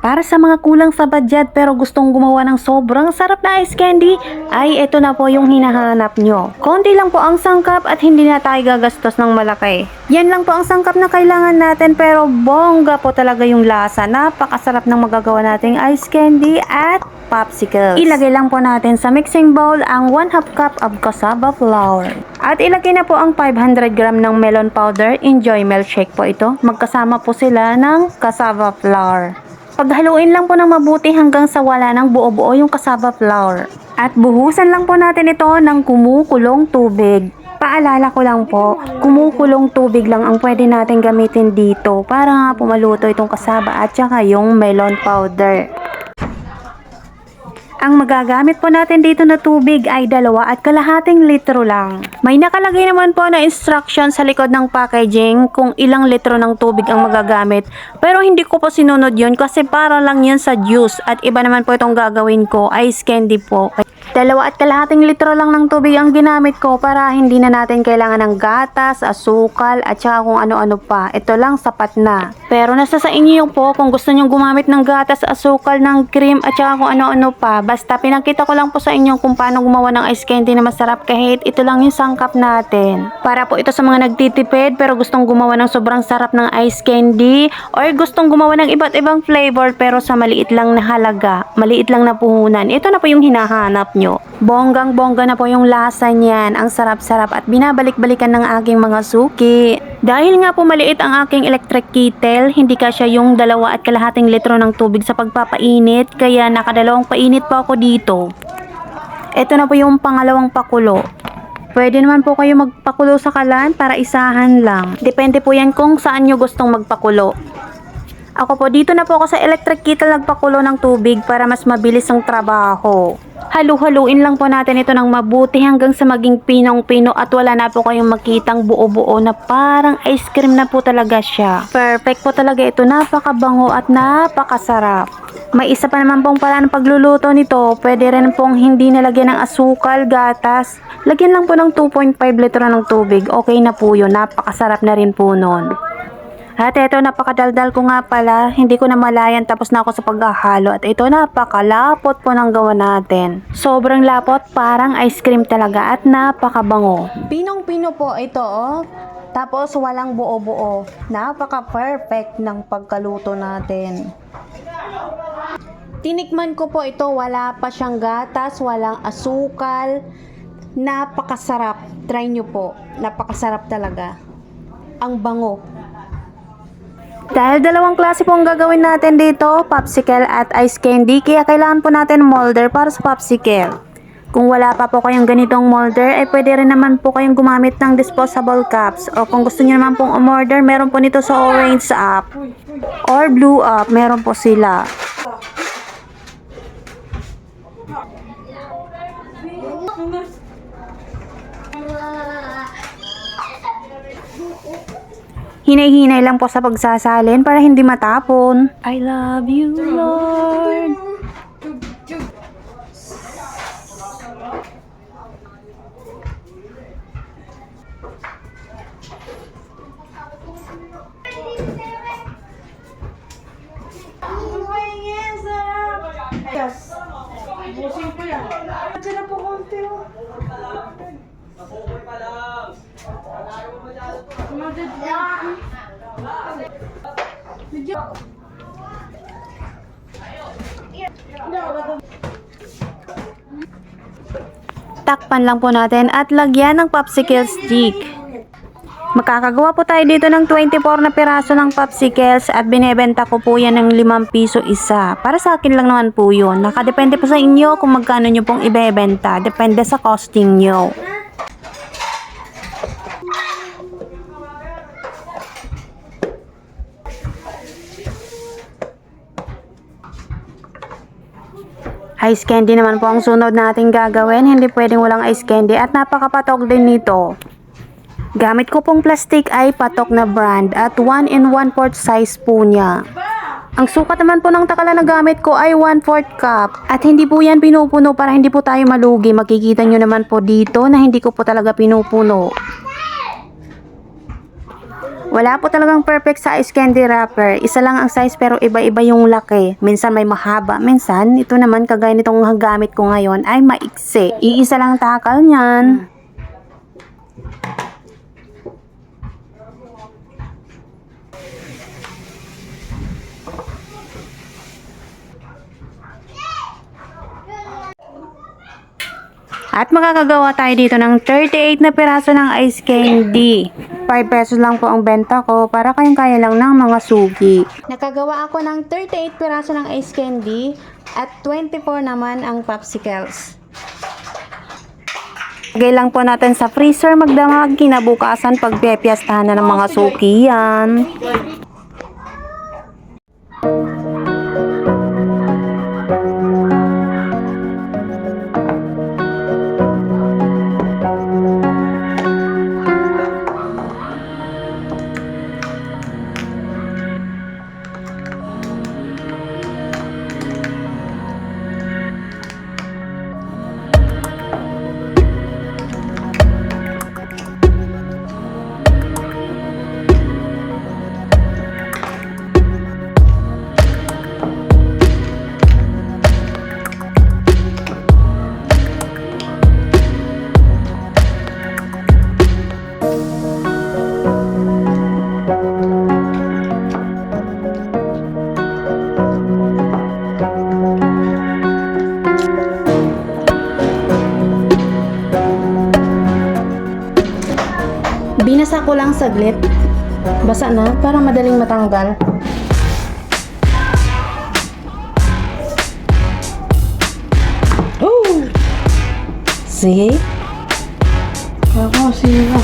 Para sa mga kulang sa budget pero gustong gumawa ng sobrang sarap na ice candy, ay ito na po yung hinahanap nyo. Konti lang po ang sangkap at hindi na tayo gagastos ng malaki. Yan lang po ang sangkap na kailangan natin pero bongga po talaga yung lasa. Napakasarap ng magagawa nating ice candy at popsicles. Ilagay lang po natin sa mixing bowl ang 1 half cup of cassava flour. At ilagay na po ang 500 gram ng melon powder. Enjoy milkshake po ito. Magkasama po sila ng cassava flour. Paghaluin lang po ng mabuti hanggang sa wala ng buo-buo yung cassava flour. At buhusan lang po natin ito ng kumukulong tubig. Paalala ko lang po, kumukulong tubig lang ang pwede natin gamitin dito para nga po maluto itong kasaba at saka yung melon powder. Ang magagamit po natin dito na tubig ay dalawa at kalahating litro lang. May nakalagay naman po na instruction sa likod ng packaging kung ilang litro ng tubig ang magagamit. Pero hindi ko po sinunod yun kasi para lang yun sa juice at iba naman po itong gagawin ko, ice candy po. Dalawa at kalahating litro lang ng tubig ang ginamit ko para hindi na natin kailangan ng gatas, asukal, at saka kung ano-ano pa. Ito lang sapat na. Pero nasa sa inyo yung po kung gusto nyong gumamit ng gatas, asukal, ng cream, at saka kung ano-ano pa. Basta pinakita ko lang po sa inyo kung paano gumawa ng ice candy na masarap kahit ito lang yung sangkap natin. Para po ito sa mga nagtitipid pero gustong gumawa ng sobrang sarap ng ice candy or gustong gumawa ng iba't ibang flavor pero sa maliit lang na halaga, maliit lang na puhunan. Ito na po yung hinahanap nyo. Bonggang bongga na po yung lasa niyan. Ang sarap-sarap at binabalik-balikan ng aking mga suki. Dahil nga po maliit ang aking electric kettle, hindi kasya yung dalawa at kalahating litro ng tubig sa pagpapainit, kaya nakadalawang painit po ako dito. Ito na po yung pangalawang pakulo. Pwede naman po kayo magpakulo sa kalan para isahan lang. Depende po yan kung saan nyo gustong magpakulo. Ako po, dito na po ako sa electric kettle nagpakulo ng tubig para mas mabilis ang trabaho. Halu-haluin lang po natin ito ng mabuti hanggang sa maging pinong-pino at wala na po kayong makitang buo-buo na parang ice cream na po talaga siya. Perfect po talaga ito, napakabango at napakasarap. May isa pa naman pong paraan pagluluto nito. Pwede rin pong hindi nalagyan ng asukal, gatas. Lagyan lang po ng 2.5 litro ng tubig. Okay na po yun. Napakasarap na rin po nun. At ito, napakadaldal ko nga pala. Hindi ko na malayan tapos na ako sa paghahalo. At ito, napakalapot po ng gawa natin. Sobrang lapot, parang ice cream talaga at napakabango. Pinong-pino po ito, oh. Tapos walang buo-buo. Napaka-perfect ng pagkaluto natin. Tinikman ko po ito, wala pa siyang gatas, walang asukal. Napakasarap. Try nyo po. Napakasarap talaga. Ang bango. Dahil dalawang klase po ang gagawin natin dito, popsicle at ice candy, kaya kailangan po natin molder para sa popsicle. Kung wala pa po kayong ganitong molder, ay pwede rin naman po kayong gumamit ng disposable cups. O kung gusto niyo naman pong umorder, meron po nito sa orange app. Or blue app, meron po sila. Hinay-hinay lang po sa pagsasalin para hindi matapon. I love you, Lord. Yes. Busin ko yan. Diyan na po konti oh. Sumadad yan. Medyo. Takpan lang po natin at lagyan ng popsicle stick. Makakagawa po tayo dito ng 24 na piraso ng popsicles at binebenta ko po yan ng 5 piso isa. Para sa akin lang naman po yun. Nakadepende po sa inyo kung magkano nyo pong ibebenta. Depende sa costing nyo. Ice candy naman po ang sunod nating gagawin. Hindi pwedeng walang ice candy at napakapatok din nito. Gamit ko pong plastic ay patok na brand at 1 in 1 4 size po niya. Ang sukat naman po ng takala na gamit ko ay 1 4 cup. At hindi po yan pinupuno para hindi po tayo malugi. Makikita nyo naman po dito na hindi ko po talaga pinupuno. Wala po talagang perfect size candy wrapper. Isa lang ang size pero iba-iba yung laki. Minsan may mahaba, minsan ito naman kagaya nitong gamit ko ngayon ay maiksi. Iisa lang takal niyan. At makakagawa tayo dito ng 38 na piraso ng ice candy. 5 pesos lang po ang benta ko para kayong kaya lang ng mga sugi. Nakagawa ako ng 38 piraso ng ice candy at 24 naman ang popsicles. Lagay lang po natin sa freezer magdamag kinabukasan pagpepiyastahan na ng mga suki yan. Binasa ko lang saglit. Basa na para madaling matanggal. Oh! See? Ako, sino?